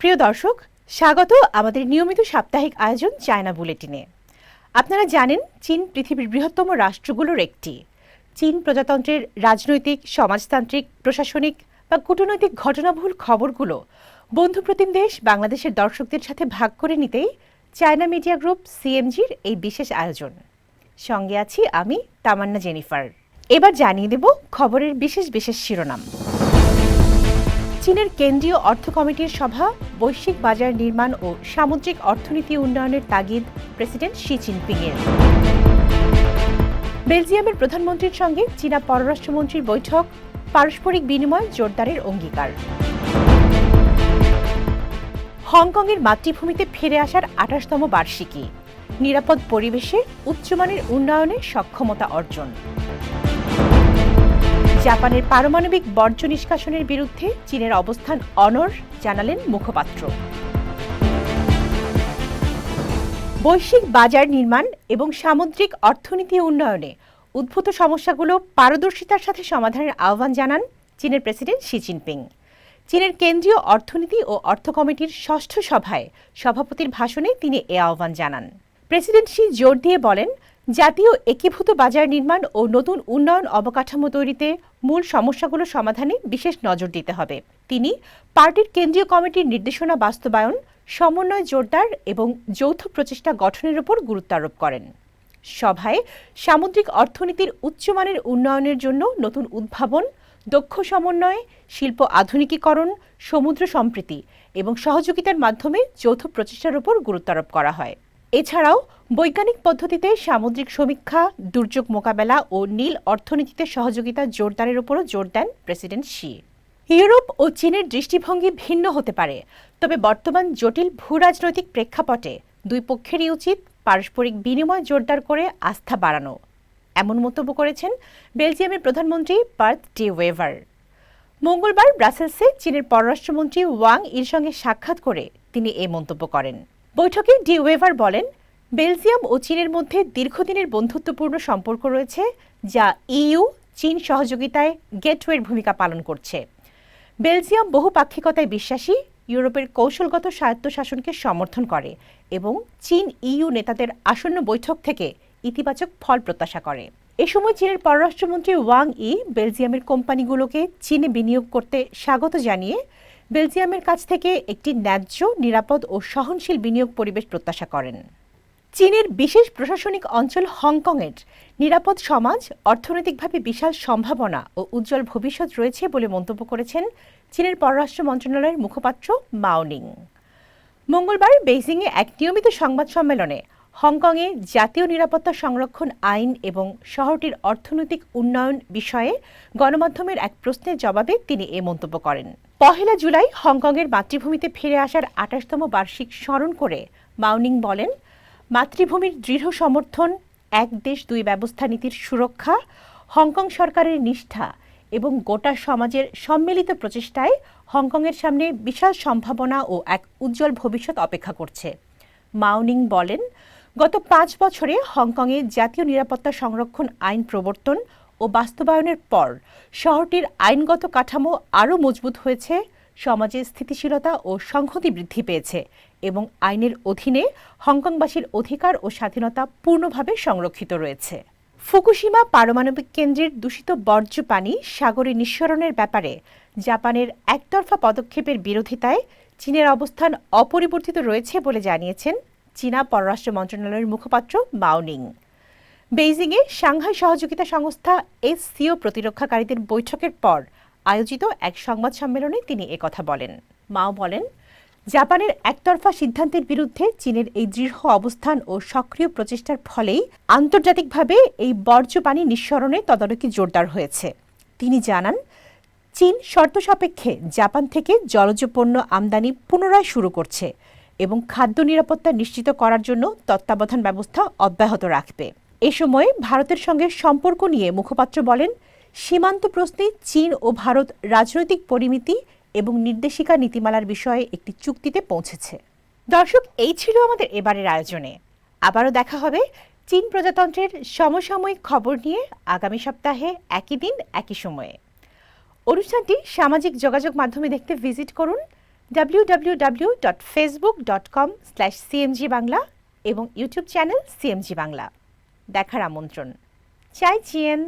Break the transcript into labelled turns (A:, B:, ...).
A: প্রিয় দর্শক, স্বাগত আমাদের নিয়মিত সাপ্তাহিক আয়োজন চায়না বুলেটিনে। আপনারা জানেন, চীন পৃথিবীর বৃহত্তম রাষ্ট্রগুলোর একটি। চীন প্রজাতন্ত্রের রাজনৈতিক, সমাজতান্ত্রিক, প্রশাসনিক বা কূটনৈতিক ঘটনাবহুল খবরগুলো বন্ধুপ্রতিম দেশ বাংলাদেশের দর্শকদের সাথে ভাগ করে নিতেই চায়না মিডিয়া গ্রুপ সিএমজির এই বিশেষ আয়োজন। সঙ্গে আছি আমি তামান্না জেনিফার। এবার জানিয়ে দেব খবরের বিশেষ বিশেষ শিরোনাম। চীনের কেন্দ্রীয় অর্থ কমিটির সভা, বৈশ্বিক বাজার নির্মাণ ও সামুদ্রিক অর্থনীতি উন্নয়নের তাগিদ প্রেসিডেন্ট শি জিনপিংয়ের। বেলজিয়ামের প্রধানমন্ত্রীর সঙ্গে চীনা পররাষ্ট্রমন্ত্রীর বৈঠক, পারস্পরিক বিনিময় জোরদারের অঙ্গীকার। হংকংয়ের মাতৃভূমিতে ফিরে আসার আঠাশতম বার্ষিকী, নিরাপদ পরিবেশে উচ্চমানের উন্নয়নে সক্ষমতা অর্জন। জাপানের পারমাণবিক বর্জ্য নিষ্কাশনের বিরুদ্ধে চীনের অবস্থান অনর, জানালেন মুখপাত্র। বৈশ্বিক বাজার নির্মাণ এবং সামুদ্রিক অর্থনীতি উন্নয়নে উদ্ভূত সমস্যাগুলো পারদর্শিতার সাথে সমাধানের আহ্বান জানান চীনের প্রেসিডেন্ট শি জিনপিং। চীনের কেন্দ্রীয় অর্থনীতি ও অর্থ কমিটির ষষ্ঠ সভায় সভাপতির ভাষণে তিনি এ আহ্বান জানান। প্রেসিডেন্ট শি জোর দিয়ে বলেন, জাতীয় একীভূত বাজার নির্মাণ ও নতুন উন্নয়ন অবকাঠামো তৈরিতে মূল সমস্যাগুলো সমাধানে বিশেষ নজর দিতে হবে। তিনি পার্টির কেন্দ্রীয় কমিটির নির্দেশনা বাস্তবায়ন, সমন্বয় জোরদার এবং যৌথ প্রচেষ্টা গঠনের উপর গুরুত্ব আরোপ করেন। সভায় সামুদ্রিক অর্থনীতির উচ্চমানের উন্নয়নের জন্য নতুন উদ্ভাবন, দক্ষ সমন্বয়, শিল্প আধুনিকীকরণ, সমুদ্র সম্প্রীতি এবং সহযোগিতার মাধ্যমে যৌথ প্রচেষ্টার উপর গুরুত্ব আরোপ করা হয়। এছাড়াও বৈজ্ঞানিক পদ্ধতিতে সামুদ্রিক সমীক্ষা, দুর্যোগ মোকাবেলা ও নীল অর্থনীতিতে সহযোগিতা জোরদারের উপরও জোর দেন প্রেসিডেন্ট শি। ইউরোপ ও চীনের দৃষ্টিভঙ্গি ভিন্ন হতে পারে, তবে বর্তমান জটিল ভূরাজনৈতিক প্রেক্ষাপটে দুই পক্ষেরই উচিত পারস্পরিক বিনিময় জোরদার করে আস্থা বাড়ানো। এমন মন্তব্য করেছেন বেলজিয়ামের প্রধানমন্ত্রী বার্থ ডি ওয়েভার। মঙ্গলবার ব্রাসেলসে চীনের পররাষ্ট্রমন্ত্রী ওয়াং ইর সঙ্গে সাক্ষাৎ করে তিনি এ মন্তব্য করেন। বৈঠকে ডি ওয়েভার বলেন, বেলজিয়াম ও চীনের মধ্যে দীর্ঘদিনের বন্ধুত্বপূর্ণ সম্পর্ক রয়েছে, যা ইইউ চীন সহযোগিতায় গেটওয়ের ভূমিকা পালন করছে। বেলজিয়াম বহুপাক্ষিকতায় বিশ্বাসী, ইউরোপের কৌশলগত স্বায়ত্তশাসনকে সমর্থন করে এবং চীন ইইউ নেতাদের আসন্ন বৈঠক থেকে ইতিবাচক ফল প্রত্যাশা করে। এ সময় চীনের পররাষ্ট্রমন্ত্রী ওয়াং ই, বেলজিয়ামের কোম্পানিগুলোকে চীনে বিনিয়োগ করতে স্বাগত জানিয়ে বেলজিয়ামের কাছ থেকে একটি ন্যায্য, নিরাপদ ও সহনশীল বিনিয়োগ পরিবেশ প্রত্যাশা করেন। চীনের বিশেষ প্রশাসনিক অঞ্চল হংকংয়ের নিরাপদ সমাজ, অর্থনৈতিকভাবে বিশাল সম্ভাবনা ও উজ্জ্বল ভবিষ্যৎ রয়েছে বলে মন্তব্য করেছেন চীনের পররাষ্ট্র মন্ত্রণালয়ের মুখপাত্র মাওনিং মঙ্গলবার বেইজিংয়ে এক নিয়মিত সংবাদ সম্মেলনে হংকংয়ে জাতীয় নিরাপত্তা সংরক্ষণ আইন এবং শহরটির অর্থনৈতিক উন্নয়ন বিষয়ে গণমাধ্যমের এক প্রশ্নের জবাবে তিনি এ মন্তব্য করেন। পহেলা জুলাই হংকংয়ের মাতৃভূমিতে ফিরে আসার আঠাশতম বার্ষিক স্মরণ করে মাউনিং বলেন, মাতৃভূমির দৃঢ় সমর্থন, এক দেশ দুই ব্যবস্থা নীতির সুরক্ষা, হংকং সরকারের নিষ্ঠা এবং গোটা সমাজের সম্মিলিত প্রচেষ্টায় হংকংয়ের সামনে বিশাল সম্ভাবনা ও এক উজ্জ্বল ভবিষ্যৎ অপেক্ষা করছে। মাউনিং বলেন, গত পাঁচ বছরে হংকংয়ে জাতীয় নিরাপত্তা সংরক্ষণ আইন প্রবর্তন ও বাস্তবায়নের পর শহরটির আইনগত কাঠামো আরও মজবুত হয়েছে, সমাজে স্থিতিশীলতা ও সংহতি বৃদ্ধি পেয়েছে এবং আইনের অধীনে হংকংবাসীর অধিকার ও স্বাধীনতা পূর্ণভাবে সংরক্ষিত রয়েছে। ফুকুশিমা পারমাণবিক কেন্দ্রের দূষিত বর্জ্য পানি সাগরে নিঃসরণের ব্যাপারে জাপানের একতরফা পদক্ষেপের বিরোধিতায় চীনের অবস্থান অপরিবর্তিত রয়েছে বলে জানিয়েছেন চীনা পররাষ্ট্র মন্ত্রণালয়ের মুখপাত্র মাওনিং বেইজিংয়ে সাংহাই সহযোগিতা সংস্থা এসসিও প্রতিরক্ষাকারীদের বৈঠকের পর আয়োজিত এক সংবাদ সম্মেলনে তিনি একথা বলেন। মাও বলেন, জাপানের একতরফা সিদ্ধান্তের বিরুদ্ধে চীনের এই দৃঢ় অবস্থান ও সক্রিয় প্রচেষ্টার ফলেই আন্তর্জাতিকভাবে এই বর্জ্য পানি নিঃসরণে তদারকি জোরদার হয়েছে। তিনি জানান, চীন শর্ত সাপেক্ষে জাপান থেকে জলজ পণ্য আমদানি পুনরায় শুরু করছে এবং খাদ্য নিরাপত্তা নিশ্চিত করার জন্য তত্ত্বাবধান ব্যবস্থা অব্যাহত রাখবে। এ সময় ভারতের সঙ্গে সম্পর্ক নিয়ে মুখপাত্র বলেন, সীমান্ত প্রশ্নে চীন ও ভারত রাজনৈতিক পরিমিতি এবং নির্দেশিকা নীতিমালার বিষয়ে একটি চুক্তিতে পৌঁছেছে। দর্শক, এই ছিল আমাদের এবারের আয়োজনে। আবারও দেখা হবে চীন প্রজাতন্ত্রের সমসাময়িক খবর নিয়ে আগামী সপ্তাহে একই দিন, একই সময়ে। অনুষ্ঠানটি সামাজিক যোগাযোগ মাধ্যমে দেখতে ভিজিট করুন W dot Facebook dot com slash CMG Bangla এবং ইউটিউব চ্যানেল সিএমজি বাংলা। দেখার আমন্ত্রণ। চাই চিয়েন।